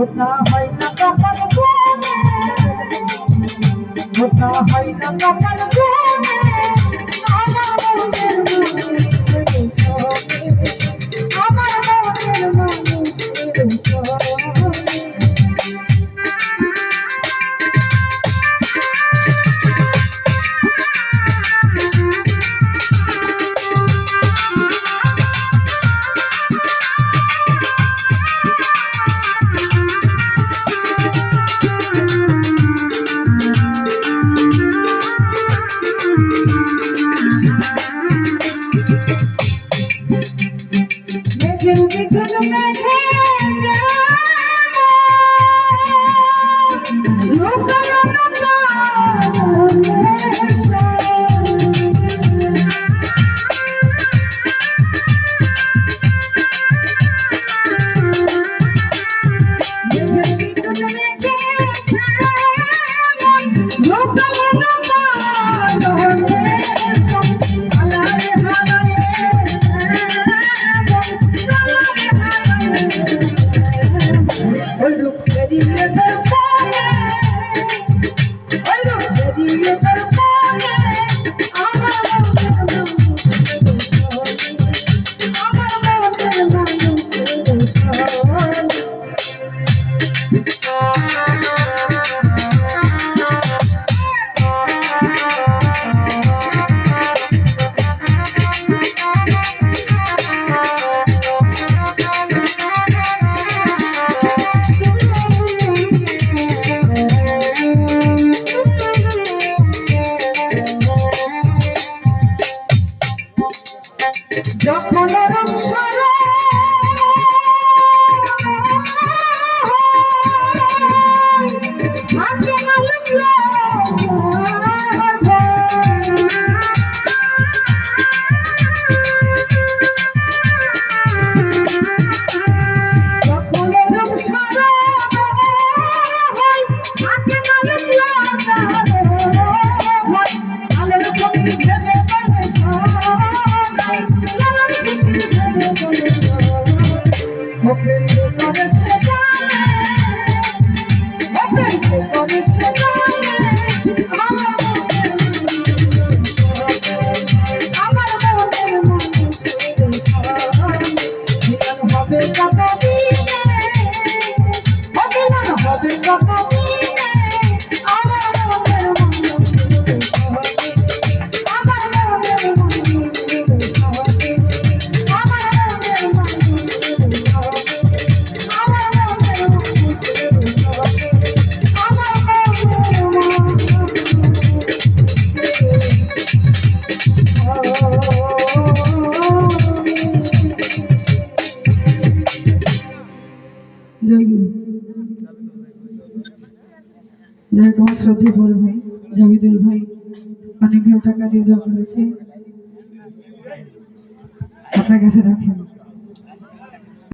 মোটা হয় না কপাল মোটা হয় না কপাল যখন যাই তোমার আমার বল ভাই, জামিদুল ভাই, অনেকগুলো টাকা দিয়ে দেওয়া করেছে। আপনার কাছে রাখেন।